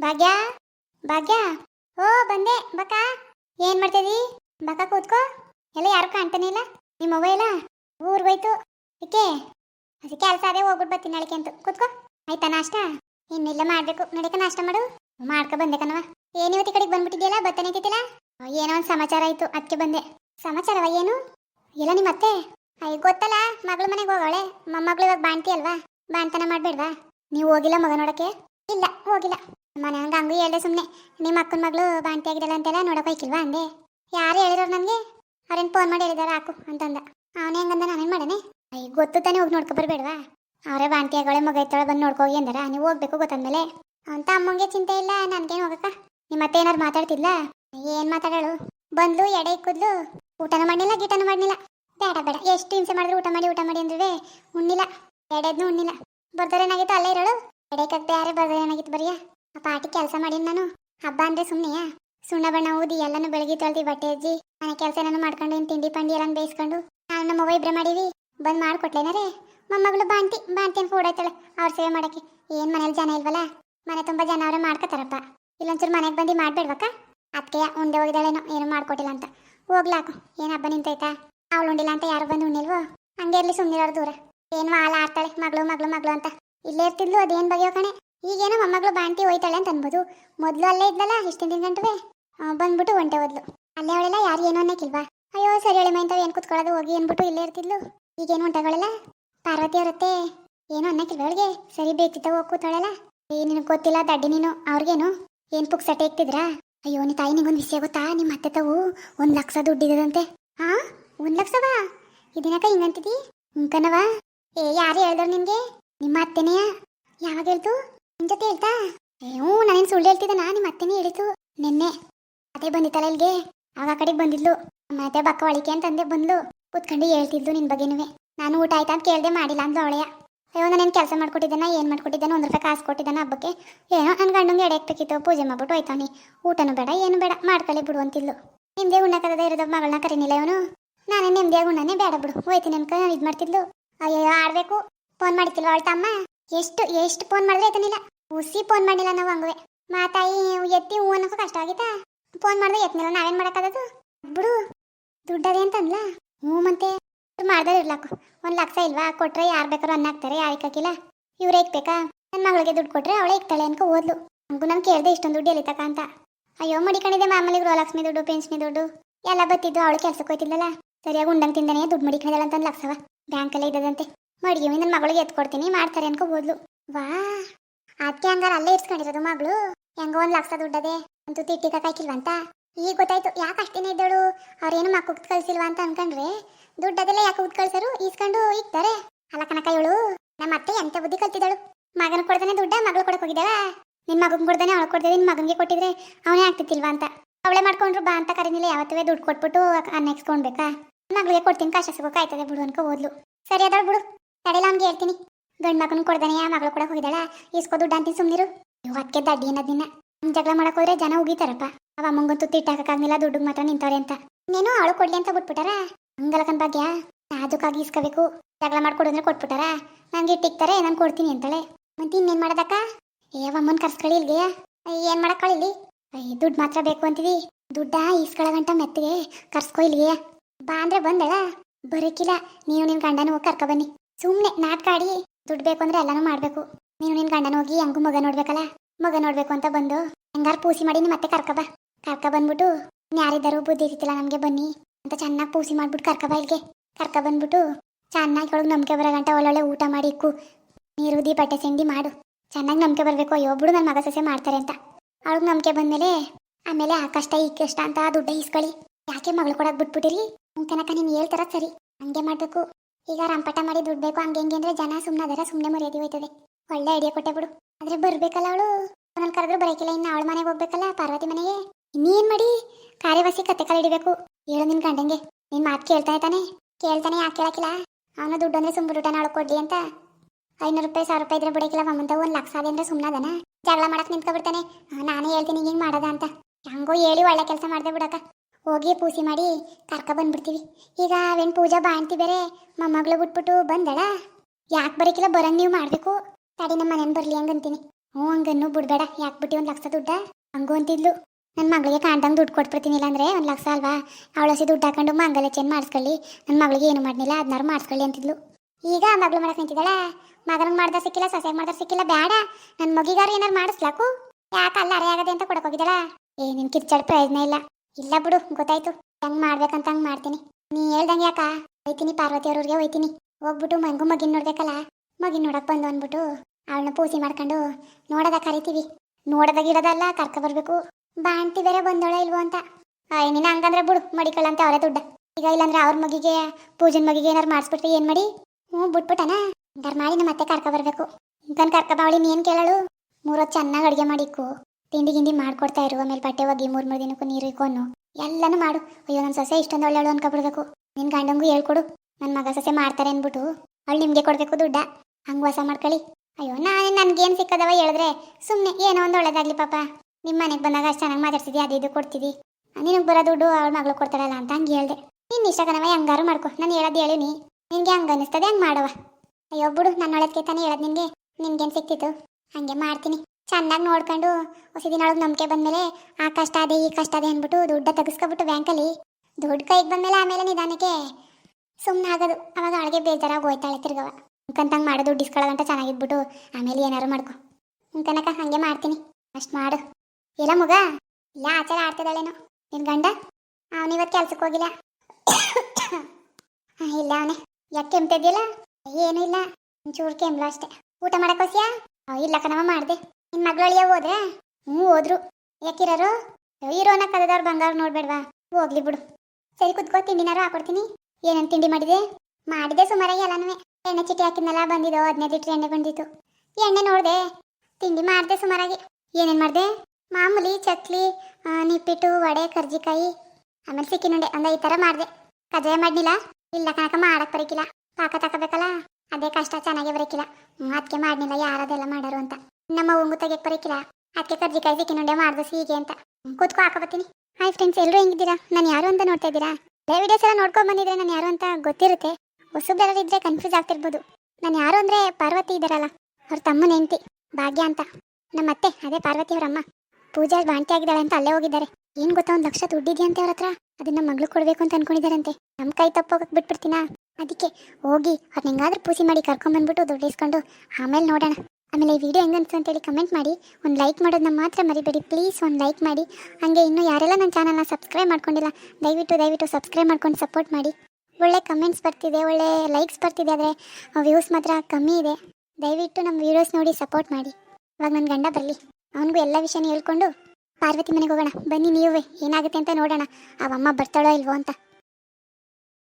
ಭಾಗ್ಯ ಭಾಗ್ಯ. ಓ, ಬಂದೆ. ಬಕ ಏನ್ ಮಾಡ್ತಿದಿ ಬಕ ಕೂತ್ಕೋ. ಎಲ್ಲ ಯಾರು ಕಾಣ್ತಾನೆ ಇಲ್ಲ? ನಿಮ್ಮ ಅವ್ವ ಇಲ್ಲ? ಊರ್ಗೋಯ್ತು ಅದಕ್ಕೆ ಅದು ಕೆಲಸ ಅದೇ ಹೋಗ್ಬಿಟ್ಟು ಬರ್ತೀನಿ ನಾಳೆಗೆ ಅಂತ. ಕೂತ್ಕೋ. ಆಯ್ತಾ ನಾಷ್ಟ? ಇನ್ನೆಲ್ಲ ಮಾಡ್ಬೇಕು. ನಡಿಕ ನಾಷ್ಟ ಮಾಡು. ಮಾಡ್ಕೊ ಬಂದೆ ಕಣವ ಏನ್ ಇವತ್ತು ಈ ಕಡೆಗೆ ಬಂದ್ಬಿಟ್ಟಿದ್ಯಲ್ಲ? ಬತ್ತನೆ ಐತಿಲ್ಲ ಏನೋ ಒಂದು ಸಮಾಚಾರ ಆಯ್ತು. ಅದಕ್ಕೆ ಬಂದೆ. ಸಮಾಚಾರವ ಏನು? ಇಲ್ಲ ನಿಮ್ಮ ಅತ್ತೆ? ಅಯ್ಯ, ಗೊತ್ತಲ್ಲ. ಮಗಳ ಮನೆಗೆ ಹೋಗೋಳೆ ಮೊಮ್ಮಗಳು ಇವಾಗ ಬಾಣ್ತಿ ಅಲ್ವಾ? ಬಾಣ್ತನ ಮಾಡ್ಬೇಡ್ವಾ? ನೀವು ಹೋಗಿಲ್ಲ ಮಗ ನೋಡಕ್ಕೆ? ಇಲ್ಲ, ಹೋಗಿಲ್ಲ. ಮನೆ ಹಂಗ ಹಂಗೂ ಹೇಳ್ದೆ ಸುಮ್ಮನೆ ನಿಮ್ಮ ಅಕ್ಕನ ಮಗಳು ಬಾಂಟಿ ಆಗಿದಲ್ಲ ಅಂತೆಲ್ಲ ನೋಡಕ್ ಹೋಯ್ಕಿಲ್ವಾ ಅಂದೆ. ಯಾರು ಹೇಳಿರೋರು ನನಗೆ? ಅವ್ರೇನು ಫೋನ್ ಮಾಡಿ ಹೇಳಿದಾರೆ, ಹಾಕು ಅಂತಂದ. ಅವನೇ ಹಂಗಂದ ನಾನೇನು ಮಾಡೇನೆ? ಅಯ್ಯ, ಗೊತ್ತು ತಾನೇ ಹೋಗಿ ನೋಡ್ಕೊ ಬರಬೇಡವಾ? ಅವರೇ ಬಾಂಟಿ ಆಗೋಳೆ, ಮಗ ಇತ್ತೊಳೆ ಬಂದು ನೋಡ್ಕೋಗಿ ಅಂದಾರ, ನೀವು ಹೋಗ್ಬೇಕು ಗೊತ್ತಾದ್ಮೇಲೆ. ಅಂತ ಅಮ್ಮಂಗೆ ಚಿಂತೆ ಇಲ್ಲ, ನನ್ಗೇನು ಹೋಗಕ್ಕ? ನಿಮ್ಮ ಮಾತಾಡ್ತಿಲ್ಲ ಏನು ಮಾತಾಡೋಳು? ಬಂದ್ಲು, ಎಡೆ ಇಕ್ಕುದ್ಲು ಊಟನೂ ಮಾಡಿಲ್ಲ ಗೀಟನೂ ಮಾಡಲಿಲ್ಲ. ಬೇಡ ಬೇಡ, ಎಷ್ಟು ಹಿಂಸೆ ಮಾಡಿದ್ರು ಊಟ ಮಾಡಿ ಊಟ ಮಾಡಿ ಅಂದ್ರೆ ಉಣ್ಣಿಲ್ಲ ಎಡೆದ್ನು ಉಣ್ಣಿಲ್ಲ ಬರ್ದೋರೇನಾಗಿತ್ತು, ಅಲ್ಲೇ ಇರೋಳು? ಎಡೆಕಕ್ಕೆ ಯಾರೇ ಬರ್ದೋರೇನಾಗಿತ್ತು, ಬರೀಯಾ? ಪಾಟಿ ಕೆಲಸ ಮಾಡೀನಿ ನಾನು. ಹಬ್ಬ ಅಂದ್ರೆ ಸುಮ್ಮನೆಯಾ ಸುಣ್ಣ ಬಣ್ಣ ಊದಿ ಎಲ್ಲಾನು ಬೆಳಗ್ಗೆ ತೊಳ್ದಿ ಬಟ್ಟೆ ಅಜ್ಜಿ ಮನೆ ಕೆಲಸ ಏನಾನು ಮಾಡ್ಕೊಂಡು ತಿಂಡಿ ಪಂಡಿ ಎಲ್ಲ ಬೇಯಿಸ್ಕೊಂಡು, ನಾನು ನಮ್ಮ ಅವ್ವ ಮಾಡಿವಿ ಮಾಡೀವಿ. ಬಂದು ಮಾಡ್ಕೊಟ್ಲೇನಾರೇ ಮೊಮ್ಮಗಳು ಬಾಂತಿ ಬಾಂತಿ ಅಂತ ಓಡಾಯ್ತಾಳೆ ಅವ್ರ ಸೇವೆ ಮಾಡಕ್ಕೆ. ಏನ್ ಮನೇಲಿ ಜನ ಇಲ್ವಲ್ಲ? ಮನೆ ತುಂಬಾ ಜನ ಅವ್ರೆ ಮಾಡ್ಕೋತಾರಪ್ಪ. ಇಲ್ಲೊಂಚೂರು ಮನೆಗೆ ಬಂದು ಮಾಡಬೇಡ್ವಕ್ಕ? ಅದಕ್ಕೆ ಉಂಡೆ ಹೋಗಿದ್ದಾಳೇನೋ ಏನು ಮಾಡ್ಕೊಟ್ಟಿಲ್ಲ ಅಂತ. ಹೋಗ್ಲಾಕು ಏನು ಹಬ್ಬ ನಿಂತೈತಾ? ಅವಳು ಉಂಡಿಲ್ಲ ಅಂತ ಯಾರು ಬಂದು ಉಣ್ಣಿಲ್ವೋ? ಹಂಗೆ ಇರ್ಲಿ ಸುಮ್ಮನಿರೋರು ದೂರ. ಏನು ಹಾಲು ಆಡ್ತಾಳೆ, ಮಗಳು ಮಗಳು ಮಗಳು ಅಂತ. ಇಲ್ಲೇ ಇರ್ತಿದ್ಲು, ಅದೇನು ಬಗೆಯೋ ಕಣೆ. ಈಗೇನೋ ಮೊಮ್ಮಗಳು ಬಾಂಟಿ ಹೋಯ್ತಾಳೆ ಅಂತ ಅನ್ಬೋದು. ಮೊದಲು ಅಲ್ಲೇ ಇದ್ದಲ್ಲ ಇಷ್ಟಿನ ದಿನ ಗಂಟುವೆ ಬಂದ್ಬಿಟ್ಟು ಒಂಟೆ ಹೋದ್ಲು ಅಲ್ಲೇ ಅವಳೆಲ್ಲ ಯಾರು ಏನೋ ಅನ್ನಕ್ಕಿಲ್ವಾ? ಅಯ್ಯೋ, ಸರಿ ಹೇಳಿ ಮೈಂತಾವ ಏನು ಕುತ್ಕೊಳ್ಳೋದು, ಹೋಗಿ ಅನ್ಬಿಟ್ಟು ಇಲ್ಲೇ ಇರ್ತಿದ್ಲು. ಈಗೇನು ಹೊಂಟಗಳಲ್ಲ ಪಾರ್ವತಿ ಅವರತ್ತೆ. ಏನೋ ಅನ್ನಕ್ಕಿಲ್ವ ಅವಳಿಗೆ? ಸರಿ, ಬೇಕಿತ್ತ ಹೋಗಿ ಕೂತಾಳಲ್ಲ ಏ, ನಿನಗೆ ಗೊತ್ತಿಲ್ಲ ದಡ್ಡಿ ನೀನು, ಅವ್ರಿಗೇನು? ಏನು ಪುಕ್ಸಟ್ಟೆ ಇಕ್ತಿದ್ರಾ ಅಯ್ಯೋ ನಿ ತಾಯಿ ನಿಂಗೊಂದು ವಿಷಯ ಗೊತ್ತಾ? ನಿಮ್ಮ ಅತ್ತೆ ತಾವು ಒಂದು ಲಕ್ಷ ದುಡ್ಡಿದಂತೆ ಹಾ ಒಂದು ಲಕ್ಷವಾ? ಇದಿನಕ ಹಿಂಗಂತಿದಿ? ಹುಂಕನವ ಏ, ಯಾರು ಹೇಳಿದ್ರು ನಿಮಗೆ ನಿಮ್ಮ ಅತ್ತೆನೆಯ? ಯಾವಾಗ ಹೇಳ್ತು? ನಿನ್ ಜೊತೆ ಹೇಳ್ತಾ? ಹ್ಞೂ ನಾನೇನು ಸುಳ್ಳು ಹೇಳ್ತಿದ್ದೆ ನಿಮ್ಮ ಅತ್ತೆನೇ ಹೇಳಿತು ನಿನ್ನೆ ಅದೇ ಬಂದಿತ್ತಲ್ಲ ಇಲ್ಲಿಗೆ? ಆಗ ಆ ಕಡೆಗೆ ಬಂದಿದ್ಲು. ಮತ್ತೆ ಬಕ್ಕ ಒಳಿಕೆ ಅಂತಂದೆ ಬಂದ್ಲು. ಕೂತ್ಕೊಂಡು ಹೇಳ್ತಿದ್ಲು ನಿನ್ ಬಗ್ಗೆನುವೆ. ನಾನು ಊಟ ಆಯ್ತಾ ಅಂತ ಕೇಳ್ದೆ, ಮಾಡಿಲ್ಲ ಅಂದ್ಲು ಅವಳೆಯ ಅಯ್ಯೋ ನಾನೇನು ಕೆಲಸ ಮಾಡ್ಕೊಟ್ಟಿದ್ದಾನ, ಏನು ಮಾಡ್ಕೊಟ್ಟಿದ್ದಾನ, ಒಂದು ರೂಪಾಯಿ ಕಾಸು ಕೊಟ್ಟಿದ್ದಾನ ಹಬ್ಬಕ್ಕೆ? ಏನೋ ನನ್ನ ಗಂಡಂಗೆ ಎಡೆ ಹಾಕ್ಬೇಕಿತ್ತು ಪೂಜೆ ಮಾಡ್ಬಿಟ್ಟು ಹೋಯ್ತಾನೆ ಊಟನೂ ಬೇಡ, ಏನು ಬೇಡ, ಮಾಡ್ಕೊಳ್ಳಿ ಬಿಡು ಅಂತಿದ್ಲು. ನಿಮ್ದೇ ಉಣ್ಣಕ್ಕದ ಇರೋದ, ಮಗಳನ್ನ ಕರೀನಿಲ್ಲ ಇವನು? ನಾನೇ ನೆಮ್ಮದಿಯಾಗಿ ಉಣ್ಣನೇ ಬೇಡ ಬಿಡು. ಹೋಯ್ತೀನಿ ಅನ್ಕ ಇದು ಮಾಡ್ತಿದ್ಲು. ಅಯ್ಯೋ ಆಡಬೇಕು. ಫೋನ್ ಮಾಡ್ತಿಲ್ವ ಅವಳ ತಮ್ಮ? ಎಷ್ಟು ಎಷ್ಟು ಫೋನ್ ಮಾಡಿದ್ರೆ ಎತ್ತನಿಲ್ಲ ಹುಸಿ ಫೋನ್ ಮಾಡಿಲ್ಲ ನಾವು ಹಂಗುವೆ. ಮಾತಾಯಿ ಎತ್ತಿ ಹೂ ಕಷ್ಟ ಆಗಿತ್ತಾ? ಫೋನ್ ಮಾಡಿದ್ರೆ ಎತ್ತನಿಲ್ಲ ನಾವೇನು ಮಾಡೋಕ್ಕಾಗದು ಬಿಡು. ಅಂತ ಅಂತಂದ್ಲ? ಹ್ಞೂ ಮತ್ತೆ. ಮಾಡ್ದೆ ಇರ್ಲಾಕು. ಒಂದು ಲಕ್ಷ ಇಲ್ವಾ? ಕೊಟ್ರೆ ಯಾರು ಬೇಕಾದ್ರೂ ಅನ್ನ ಹಾಕ್ತಾರೆ ಯಾರಿಗೆ ಹಾಕಿಲ್ಲ ಇವ್ರೇ ಇಕ್ಬೇಕಾ? ನನ್ನ ಮಗಳಿಗೆ ದುಡ್ಡು ಕೊಟ್ರೆ ಅವಳೇ ಇಕ್ತಾಳೆ ಅನ್ಕೊ ಓದ್ಲು. ಹಂಗೂ ನಾನು ಕೇಳ್ದೆ ಇಷ್ಟೊಂದು ದುಡ್ಡು ಎಲ್ಲಿತಕ ಅಂತ. ಅಯ್ಯೋ, ಮಡಿಕೊಂಡಿದ್ದೆ ಮಾಮೂಲಿ ಗೃಹಲಕ್ಷ್ಮಿ ದುಡ್ಡು ಪೆನ್ಷನ್ ದುಡ್ಡು. ಎಲ್ಲ ಬತ್ತಿದ್ದು ಅವಳು ಕೆಲ್ಸಕ್ಕೆ ಹೋಯ್ತಿದ್ದಲ್ಲ ಸರಿಯಾಗಿ ಉಂಡಂಗೆ ತಿಂದಾನೆ, ದುಡ್ಡು ಮಡಿಕೊಂಡಿದ್ದಾಳೆ ಅಂತ ಲಕ್ಷವ. ಬ್ಯಾಂಕಲ್ಲೇ ಇದ್ದದಂತೆ. ಮಡಿಗೆ ನನ್ನ ಮಗಳಿಗೆ ಎತ್ಕೊಡ್ತೀನಿ, ಮಾಡ್ತಾರೆ ಅನ್ಕೋಬೋದ್ಲು ವಾ ಅದಕ್ಕೆ ಹಂಗಾರ ಅಲ್ಲೇ ಇರ್ಸ್ಕೊಂಡಿರೋದು ಮಗಳು? ಹೆಂಗೋ ಒಂದು ಲಕ್ಷ ದುಡ್ಡದೆ ಅಂತೂ ತಿಟ್ಟಿ ಕಾಕಿಲ್ವಂತ ಈಗ ಗೊತ್ತಾಯ್ತು, ಯಾಕೆ ಅಷ್ಟೇನೇ ಇದ್ದಳು? ಅವ್ರೇನು ಮಕ್ಕ ಉತ್ ಕಳ್ಸಿಲ್ವಾ ಅಂತ ಅನ್ಕೊಂಡ್ರೆ? ದುಡ್ಡದೆಲ್ಲ ಯಾಕೆ ಉತ್ ಕಳ್ಸರು? ಈಸ್ಕೊಂಡು ಇಕ್ತಾರೆ. ಅಲ್ಲ ಇವಳು ನಮ್ಮ ಅತ್ತೆ ಎಂತ ಬುದ್ಧಿ ಕಲ್ತಿದ್ದಳು? ಮಗನ ಕೊಡ್ತಾನೆ ದುಡ್ಡ, ಮಗಳು ಕೊಡಕ್ ಹೋಗಿದ್ದಾವ ನಿನ್ ಮಗನ್ ಕೊಡ್ತಾನೆ ಅವಳು ಕೊಡ್ತೇವೆ ನಿನ್ ಮಗನ್ಗೆ ಕೊಟ್ಟಿದ್ರೆ ಅವನೇ ಆಗ್ತಿತ್ತಿಲ್ವಾ ಅಂತ. ಅವಳೆ ಮಾಡ್ಕೊಂಡ್ರು ಬಾ ಅಂತ ಕರೀನಿಲ್ಲ ಯಾವತ್ತೇ ದುಡ್ಡು ಕೊಟ್ಬಿಟ್ಟು ಅನ್ನೆಕ್ಸ್ಕೊಂಡ್ಬೇಕಾ ಮಗಳಿಗೆ ಕೊಡ್ತೀನಿ ಕಷ್ಟ ಸಿಗೋಕೆ ಆಯ್ತದೆ ಬಿಡು ಅನ್ಕೋ ಓದ್ಲು ಸರಿ ಅದಳು ಬಿಡು. ತಡೆಲ್ಲ ಅವ್ನಿಗೆ ಹೇಳ್ತೀನಿ. ಗಂಡ್ ಮಗನ್ ಕೊಡ್ದಾನೆ, ಆ ಮಗಳು ಕೂಡ ಹೋಗಿದ್ದಾಳ. ಈಸ್ಕೋ ದುಡ್ಡು ಅಂತೀನಿ ಸುಮ್ನಿರು. ಅದಕ್ಕೆ ದಡ್ಡಿ ಅನ್ನೋದಿನ ನಮ್ ಜಗಳ ಮಾಡಕ್ ಹೋದ್ರೆ ಜನ ಉಗಿತಾರಪ್ಪ. ಅವ ಅಮ್ಮಂಗಂತೂ ತಿಟ್ಟಾಕಕ್ಕಾಗ್ಲಿಲ್ಲ ದುಡ್ಡು ಮಾತ್ರ ನಿಂತವ್ರೆ ಅಂತ. ನೀನು ಅವಳು ಕೊಡ್ಲಿ ಅಂತ ಬಿಟ್ಬಿಟ್ಟಾರ? ಹಂಗಲಕನ್ ಭಾಗ್ಯ, ನಾಜುಕಾಗಿ ಇಸ್ಕೋಬೇಕು. ಜಗಳ ಮಾಡ್ಕೊಡಂದ್ರೆ ಕೊಟ್ಬಿಟ್ಟಾರ? ನಂಗೆ ಇಟ್ಟಿಕ್ತಾರೆ ನಾನು ಕೊಡ್ತೀನಿ ಅಂತಾಳೆ. ಮತ್ತೆ ಇನ್ನೇನ್ ಮಾಡೋದಕ್ಕ? ಏ ಅಮ್ಮನ್ ಕರ್ಸ್ಕೊಳ್ಳಿ ಇಲ್ಗೆ? ಏನ್ ಅಯ್ಯ ದುಡ್ಡು ಮಾತ್ರ ಬೇಕು ಅಂತೀವಿ ದುಡ್ಡ ಈಸ್ಕೊಳ ಗಂಟ ಮೆತ್ತಗೆ ಕರ್ಸ್ಕೊ ಇಲ್ಗೆಯ ಬಾ ಅಂದ್ರೆ ಬಂದಳ. ಬರಕಿಲ್ಲ. ನೀವು ನಿನ್ ಗಂಡನ ಹೋಗಿ ಕರ್ಕೊ ಬನ್ನಿ. ಸುಮ್ನೆ ನಾಟ್ಕಾಡಿ ದುಡ್ಡು ಬೇಕು ಅಂದ್ರೆ ಎಲ್ಲಾನು ಮಾಡಬೇಕು. ನೀನು ನಿನ್ನ ಗಂಡನ ಹೋಗಿ ಹೆಂಗೂ ಮಗ ನೋಡ್ಬೇಕಲ್ಲ? ಮಗ ನೋಡ್ಬೇಕು ಅಂತ ಬಂದು ಹೆಂಗಾರ ಪೂಸಿ ಮಾಡಿ ಮತ್ತೆ ಕರ್ಕ ಬಾ ಕರ್ಕ ಬಂದ್ಬಿಟ್ಟು ಯಾರಿದ್ದಾರು ಬುದ್ಧಿ ಇರ್ತಿಲ್ಲ ನಮಗೆ ಬನ್ನಿ ಅಂತ ಚೆನ್ನಾಗಿ ಪೂಸಿ ಮಾಡ್ಬಿಟ್ಟು ಕರ್ಕ ಬಾ ಇಲ್ಗೆ ಕರ್ಕ ಬಂದ್ಬಿಟ್ಟು ಚೆನ್ನಾಗಿ ಒಳಗೆ ನಂಬಿಕೆ ಬರೋ ಗಂಟ ಒಳ್ಳೊಳ್ಳೆ ಊಟ ಮಾಡಿ ಇಕ್ಕು. ನೀರುದಿ ಬಟ್ಟೆ ಸಿಂಡಿ ಮಾಡು. ಚೆನ್ನಾಗಿ ನಂಬಿಕೆ ಬರಬೇಕು, ಅಯ್ಯೋ ಬಿಡು ನನ್ನ ಮಗ ಸೊಸೆ ಮಾಡ್ತಾರೆ ಅಂತ. ಅವಳಿಗೆ ನಂಬಿಕೆ ಬಂದ್ಮೇಲೆ ಆಮೇಲೆ ಆ ಕಷ್ಟ ಈ ಕಷ್ಟ ಅಂತ ದುಡ್ಡ ಇಸ್ಕೊಳ್ಳಿ ಯಾಕೆ ಮಗಳು ಕೊಡಕ್ ಬಿಟ್ಬಿಟ್ಟಿರಿ? ಕನಕ ನೀನು ಹೇಳ್ತಾರ ಸರಿ. ಹಂಗೆ ಮಾಡ್ಬೇಕು. ಈಗ ರಂಪಟ ಮಾಡಿ ದುಡ್ಡು ಬೇಕು, ಹಂಗೆ ಹಿಂಗೆ ಅಂದ್ರೆ ಜನ ಸುಮ್ಮನೆ ಅದರ ಸುಮ್ಮನೆ ಮರ್ಯಾದೆ ಹೋಯ್ತದೆ. ಒಳ್ಳೆ ಐಡಿಯಾ ಕೊಟ್ಟೆ ಬಿಡು. ಆದ್ರೆ ಬರ್ಬೇಕಲ್ಲ ಅವಳು? ನನ್ನ ಕರೆದ್ರು ಬರಕಿಲ್ಲ, ಇನ್ನು ಅವಳ ಮನೆಗೆ ಹೋಗ್ಬೇಕಲ್ಲ, ಪಾರ್ವತಿ ಮನೆಗೆ? ಇನ್ನೇನ್ ಮಾಡಿ? ಕಾರ್ಯವಾಸಿ ಕತೆ ಕಾಲ ಹೇಳು ನಿನ್ ಗಂಡಂಗೆ. ನಿನ್ ಮಾತು ಕೇಳ್ತಾ ಇದ್ದಾನೆ. ಕೇಳ್ತಾನೆ, ಯಾಕೆ ಕೇಳಕಿಲ್ಲ? ಅವನ ದುಡ್ಡು ಅಂದ್ರೆ ಊಟನ ಅವಳು ಕೊಡ್ಲಿ ಅಂತ. ಐನೂರು ರೂಪಾಯಿ, ಸಾವಿರ ರೂಪಾಯಿ ಇದ್ರೆ ಬಿಡಕಿಲ್ಲ ಮಮ್ಮಂತ ಒಂದ್ ಲಕ್ಷ ಅದೇ ಅಂದ್ರೆ ಸುಮ್ಮನದನ ಜಗಳ ಮಾಡಕ್ ನಿಂತ್ಕೊಬಿಡ್ತಾನೆ. ನಾನೇ ಹೇಳ್ತೀನಿ, ಹಿಂಗೆ ಮಾಡದ ಅಂತ. ಹೆಂಗೋ ಹೇಳಿ ಒಳ್ಳೆ ಕೆಲಸ ಮಾಡ್ದೆ ಬಿಡಕ ಹೋಗಿ ಪೂಸಿ ಮಾಡಿ ಕರ್ಕ ಬಂದ್ಬಿಡ್ತೀವಿ. ಈಗ ಅವೇನು ಪೂಜಾ ಬಾಣ್ತಿ ಬೇರೆ ಮೊಮ್ಮಗಳು ಬಿಟ್ಬಿಟ್ಟು ಬಂದಳ? ಯಾಕೆ ಬರಕಿಲ್ಲ ಬರಂಗ್ ನೀವು ಮಾಡಬೇಕು. ತಡಿ ನಮ್ಮ ಮನೇನ್ ಬರಲಿ ಹಂಗಂತೀನಿ. ಹ್ಞೂ, ಹಂಗನ್ನು ಬಿಡ್ಬೇಡ. ಯಾಕೆ ಬಿಟ್ಟು ಒಂದು ಲಕ್ಷ ದುಡ್ಡ? ಹಂಗು ಅಂತಿದ್ಲು. ನನ್ನ ಮಗಳಿಗೆ ಕಾಣ್ದಂಗೆ ದುಡ್ಡು ಕೊಟ್ಬಿಡ್ತೀನಿ, ಇಲ್ಲಾಂದ್ರೆ ಒಂದು ಲಕ್ಷ ಅಲ್ವಾ? ಅವಳ ಹಸಿ ದುಡ್ಡು ಹಾಕೊಂಡು ಮಂಗಲ ಚೇನ್ ಮಾಡಿಸ್ಕೊಳ್ಳಿ. ನನ್ನ ಮಗಳಿಗೆ ಏನು ಮಾಡಲಿಲ್ಲ ಅದನ್ನಾರು ಮಾಡಿಸ್ಕೊಳ್ಳಿ ಅಂತಿದ್ಲು. ಈಗ ಮಗಳು ಮಾಡಕ್ಕೆ ನಿಂತಿದ್ದಾಳೆ? ಮಗನಿಗೆ ಮಾಡ್ದ ಸಿಕ್ಕಿಲ್ಲ, ಸೊಸೆಗೆ ಮಾಡ್ದ ಸಿಕ್ಕಿಲ್ಲ ಬೇಡ ನನ್ನ ಮಗಿಗಾರು ಏನಾರು ಮಾಡಿಸ್ಲಾಕು ಯಾಕೆ ಅಲ್ಲ ಅರೆ ಆಗದೆ ಅಂತ ಕೊಡಕ್ಕೆ ಹೋಗಿದ್ದಾಳ? ಏ, ನಿನ್ ಕಿರ್ಚಾಡ್ ಪ್ರಯೋಜನ ಇಲ್ಲ. ಇಲ್ಲ ಬಿಡು, ಗೊತ್ತಾಯ್ತು. ಹೆಂಗ್ ಮಾಡ್ಬೇಕಂತ ಹಂಗ್ ಮಾಡ್ತೀನಿ. ನೀ ಹೇಳ್ದಂಗೆ ಯಾಕ? ಹೋಯ್ತೀನಿ ಪಾರ್ವತಿ ಹೋಗ್ತೀನಿ ಹೋಯ್ತೀನಿ. ಹೋಗ್ಬಿಟ್ಟು ಮಂಗು ಮಗಿನ ನೋಡ್ಬೇಕಲ್ಲ? ಮಗಿನ ನೋಡಕ್ ಬಂದು ಅಂದ್ಬಿಟ್ಟು ಅವಳನ್ನ ಪೂಜೆ ಮಾಡ್ಕೊಂಡು ನೋಡದ ಕರಿತೀವಿ. ನೋಡದ ಗಿಡದಲ್ಲ ಕರ್ಕ ಬರ್ಬೇಕು. ಬಾಂಟಿ ಬೇರೆ ಬಂದೋಳ ಇಲ್ವೋ ಅಂತ. ಅಯ್ಯ ಹಂಗಂದ್ರೆ ಬಿಡು ಮಡಿಕೊಳ್ಳಂತೆ ಅವರೇ ದುಡ್ಡ. ಈಗ ಇಲ್ಲಾಂದ್ರೆ ಅವ್ರ ಮಗಿಗೆ, ಪೂಜನ್ ಮಗಿಗೆ ಏನಾರು ಮಾಡಿಸ್ಬಿಟ್ರೆ ಏನು ಮಾಡಿ? ಹ್ಞೂ, ಬಿಟ್ಬಿಟ್ಟನ? ಹಂಗಾರೆ ಮಾಡಿ ಮತ್ತೆ ಕರ್ಕ ಬರ್ಬೇಕು. ಇಂಕನ್ ಕರ್ಕ ಬಾವಳಿ, ನೀನ್ ಕೇಳಳು. ಮೂರೊತ್ತು ಚೆನ್ನಾಗಿ ಅಡುಗೆ ಮಾಡಿಕ್ಕು ತಿಂಡಿ ಗಿಂಡಿ ಮಾಡ್ಕೊಡ್ತಾ ಇರು ಆಮೇಲೆ ಬಟ್ಟೆ ಹೋಗಿ ಮೂರ್ ಮೂರು ದಿನಕ್ಕೂ ನೀರು ಇಕ್ಕೋನು ಎಲ್ಲನೂ ಮಾಡು. ಅಯ್ಯೋ ನನ್ನ ಸೊಸೆ ಇಷ್ಟೊಂದು ಒಳ್ಳೆಯವಳು ಅನ್ಕೊಬಿಡ್ಬೇಕು. ನಿನ್ ಗಂಡಂಗು ಹೇಳ್ಕೊಡು. ನನ್ನ ಮಗ ಸೊಸೆ ಮಾಡ್ತಾರೆ ಅಂದ್ಬಿಟ್ಟು ಅವಳು ನಿಮ್ಗೆ ಕೊಡ್ಬೇಕು ದುಡ್ಡ. ಹಂಗ್ ವಾಸ ಮಾಡ್ಕೊಳ್ಳಿ. ಅಯ್ಯೋ, ನಾನು ನನ್ಗೇನು ಸಿಕ್ಕದವ ಹೇಳಿದ್ರೆ ಸುಮ್ಮನೆ ಏನೋ ಒಂದು ಒಳ್ಳೇದಾಗ್ಲಿ ಪಾಪ. ನಿಮ್ಮ ಮನೆಗೆ ಬಂದಾಗ ಅಷ್ಟು ಚೆನ್ನಾಗಿ ಮಾತಾಡ್ಸಿದ್ವಿ ಅದು ಇದು ಕೊಡ್ತಿದ್ದಿ. ನಿನಗೆ ಬರೋ ದುಡ್ಡು ಅವಳ ಮಗಳು ಕೊಡ್ತಾಳಲ್ಲ ಅಂತ ಹಂಗೆ ಹೇಳ್ದೆ. ನಿನ್ನ ಇಷ್ಟ ಕಣವ ಹೆಂಗಾರು ಮಾಡ್ಕೊ. ನಾನು ಹೇಳೋದು ಹೇಳಿನಿ ನಿನ್ಗೆ ಹಂಗೆ ಅನಿಸ್ತದೆ ಹಂಗೆ ಮಾಡವ ಅಯ್ಯೋ, ಬಿಡು ನನ್ನ ಒಳಗೆ ತಾನೇ ಹೇಳೋದು ನಿನಗೆ. ನಿನ್ಗೇನು ಸಿಕ್ತಿತ್ತು? ಹಂಗೆ ಮಾಡ್ತೀನಿ. ಚೆನ್ನಾಗಿ ನೋಡ್ಕೊಂಡು ಹೊಸ ದಿನ ಒಳಗೆ ನಂಬಿಕೆ ಬಂದಮೇಲೆ ಆ ಕಷ್ಟ ಅದೇ ಈ ಕಷ್ಟ ಅದೇ ಅಂದ್ಬಿಟ್ಟು ದುಡ್ಡ ತೆಗಿಸ್ಕೊಬಿಟ್ಟು ಬ್ಯಾಂಕಲ್ಲಿ ದುಡ್ಡು ಕೈಗೆ ಬಂದಮೇಲೆ ಆಮೇಲೆ ನಿಧಾನಕ್ಕೆ ಸುಮ್ಮನೆ ಆಗೋದು. ಅವಾಗ ಅವಳಿಗೆ ಬೇಜಾರಾಗಿ ಹೋಯ್ತಾಳೆ ತಿರ್ಗವ. ಅಂಕಂತಂಗೆ ಮಾಡೋ, ದುಡ್ಡು ಇಸ್ಕೊಳ್ಳೋಗಂಟ ಚೆನ್ನಾಗಿದ್ಬಿಟ್ಟು ಆಮೇಲೆ ಏನಾರು ಮಾಡ್ಕೊ. ಅಂಕನಕ ಹಾಗೆ ಮಾಡ್ತೀನಿ. ಅಷ್ಟು ಮಾಡು. ಇಲ್ಲ ಮಗ, ಇಲ್ಲ ಆಚಾರ ಆಡ್ತಿದ್ದಾಳೇನೋ. ನಿನ್ನ ಗಂಡ? ಅವನಿವತ್ತು ಕೆಲ್ಸಕ್ಕೆ ಹೋಗಿಲ್ಲ. ಇಲ್ಲ ಅವನೇ. ಯಾಕೆ ಕೆಮ್ತಿದ್ದಿಲ್ಲ ಏನೂ ಇಲ್ಲ. ಒಂಚೂರು ಕೆಮ್ಲ ಅಷ್ಟೇ. ಊಟ ಮಾಡಕ್ಕೋಸ್ಯಾ ಇಲ್ಲ ಕಣವ ಮಾಡಿದೆ. ಮಗಳಿಯ ಹೋದೆ ಹೋದ್ರೆ? ಹ್ಞೂ, ಹೋದ್ರು. ಯಾಕಿರೋರು? ಹೀರೋನ ಕದದವ್ರು ಬಂಗಾರ ನೋಡ್ಬೇಡ್ವಾ. ಹೋಗ್ಲಿ ಬಿಡು. ಸರಿ, ಕುತ್ಕೋ, ತಿಂಡಿನಾರು ಹಾಕೊಡ್ತೀನಿ. ಏನೇನು ತಿಂಡಿ ಮಾಡಿದೆ? ಮಾಡಿದೆ ಸುಮಾರಾಗಿ ಎಲ್ಲನೂ ಎಣ್ಣೆ ಚಿಟಿ ಹಾಕಿದ್ನಲ್ಲ ಬಂದಿದ್ದು ಹದಿನೈದು ಲೀಟ್ರ್ ಎಣ್ಣೆ ಬಂದಿತ್ತು. ಎಣ್ಣೆ ನೋಡಿದೆ, ತಿಂಡಿ ಮಾಡಿದೆ ಸುಮಾರಾಗಿ. ಏನೇನು ಮಾಡಿದೆ? ಮಾಮೂಲಿ ಚಕ್ಲಿ ನಿಪ್ಪಿಟ್ಟು, ವಡೆ, ಕರ್ಜಿಕಾಯಿ, ಆಮೇಲೆ ಸಿಕ್ಕಿನುಂಡೆ ಅಂದ್ರೆ ಈ ಥರ ಮಾಡಿದೆ. ಕಜಾಯ ಮಾಡಲಿಲ್ಲ ಇಲ್ಲ ಕಣಕ ಮಾಡಕ್ಕೆ ಬರಕಿಲ್ಲ. ಪಾಕ ತಗೋಬೇಕಲ್ಲ ಅದೇ ಕಷ್ಟ, ಚೆನ್ನಾಗಿ ಬರಕಿಲ್ಲ. ಅದಕ್ಕೆ ಮಾಡಲಿಲ್ಲ ಯಾರದೆಲ್ಲ ಮಾಡಾರು ಅಂತ. ನಮ್ಮ ಉಂಗು ತೆಗಿಯಕ್ ಬರಕಿಲ್ಲ? ಅದಕ್ಕೆ ಕರ್ಜಿಕಾಯಿ ಸಿಕ್ಕಿನುಂಡೆ ಮಾಡ್ದು ಹೀಗೆ ಅಂತ. ಕೂತ್ಕೊ ಹಾಕೋಬತ್ತೀನಿ ಹಾಯ್ ಫ್ರೆಂಡ್ಸ್ ಎಲ್ಲರೂ ಹೆಂಗಿದ್ದೀರಾ? ನಾನು ಯಾರು ಅಂತ ನೋಡ್ತಾ ಇದ್ದೀರಾ? ಬೇರೆ ವಿಡಿಯೋಸ್ ಎಲ್ಲ ನೋಡ್ಕೊಂಡು ಬಂದಿದ್ರೆ ನಾನು ಯಾರು ಅಂತ ಗೊತ್ತಿರುತ್ತೆ. ಹೊಸಬ್ರೆಲ್ಲ ಇದ್ರೆ ಕನ್ಫ್ಯೂಸ್ ಆಗ್ತಿರ್ಬೋದು. ನಾನು ಯಾರು ಅಂದ್ರೆ ಪಾರ್ವತಿ ಇದ್ದಾರಲ್ಲ, ಅವ್ರ ತಮ್ಮನ ಹೆಂಡತಿ, ಭಾಗ್ಯ ಅಂತ. ನಮ್ಮ ಅತ್ತೆ, ಅದೇ ಪಾರ್ವತಿ ಅವರಮ್ಮ ಪೂಜಾ ಬಾಂಟಿ ಆಗಿದ್ದಾಳೆ ಅಂತ ಅಲ್ಲೇ ಹೋಗಿದ್ದಾರೆ. ಏನು ಗೊತ್ತಾ, ಒಂದು ಲಕ್ಷ ದುಡ್ಡಿದೆಯಂತೆ ಅವ್ರ ಹತ್ರ? ಅದನ್ನ ಮಗಳು ಕೊಡ್ಬೇಕು ಅಂತ ಅನ್ಕೊಂಡಿದಾರಂತೆ ನಮ್ಮ ಕೈ ತಪ್ಪೋಗಕ್ಕೆ ಬಿಟ್ಬಿಡ್ತೀನಾ? ಅದಕ್ಕೆ ಹೋಗಿ ಅವ್ರನ್ನ ಹೆಂಗಾದ್ರೂ ಪೂಜೆ ಮಾಡಿ ಕರ್ಕೊಂಡ್ ಬಂದ್ಬಿಟ್ಟು ದುಡ್ಡು ಇಸ್ಕೊಂಡು ಆಮೇಲೆ ನೋಡೋಣ. ಆಮೇಲೆ ಈ ವಿಡಿಯೋ ಹೆಂಗನ್ಸು ಅಂತೇಳಿ ಕಮೆಂಟ್ ಮಾಡಿ. ಒಂದು ಲೈಕ್ ಮಾಡೋದನ್ನ ಮಾತ್ರ ಮರಿಬೇಡಿ. ಪ್ಲೀಸ್ ಒಂದು ಲೈಕ್ ಮಾಡಿ. ಹಾಗೆ ಇನ್ನೂ ಯಾರೆಲ್ಲ ನನ್ನ ಚಾನಲ್ನ ಸಬ್ಸ್ಕ್ರೈಬ್ ಮಾಡ್ಕೊಂಡಿಲ್ಲ, ದಯವಿಟ್ಟು ದಯವಿಟ್ಟು ಸಬ್ಸ್ಕ್ರೈಬ್ ಮಾಡ್ಕೊಂಡು ಸಪೋರ್ಟ್ ಮಾಡಿ. ಒಳ್ಳೆ ಕಮೆಂಟ್ಸ್ ಬರ್ತಿದೆ, ಒಳ್ಳೆ ಲೈಕ್ಸ್ ಬರ್ತಿದೆ ಆದರೆ ವ್ಯೂಸ್ ಮಾತ್ರ ಕಮ್ಮಿ ಇದೆ. ದಯವಿಟ್ಟು ನಮ್ಮ ವೀಡಿಯೋಸ್ ನೋಡಿ ಸಪೋರ್ಟ್ ಮಾಡಿ. ಇವಾಗ ನನ್ನ ಗಂಡ ಬರಲಿ. ಅವನಿಗೂ ಎಲ್ಲ ವಿಷಯನೂ ಹೇಳ್ಕೊಂಡು ಪಾರ್ವತಿ ಮನೆಗೆ ಹೋಗೋಣ. ಬನ್ನಿ ನೀವೇ. ಏನಾಗುತ್ತೆ ಅಂತ ನೋಡೋಣ. ಅವಮ್ಮ ಬರ್ತಾಳೋ ಇಲ್ವೋ ಅಂತ.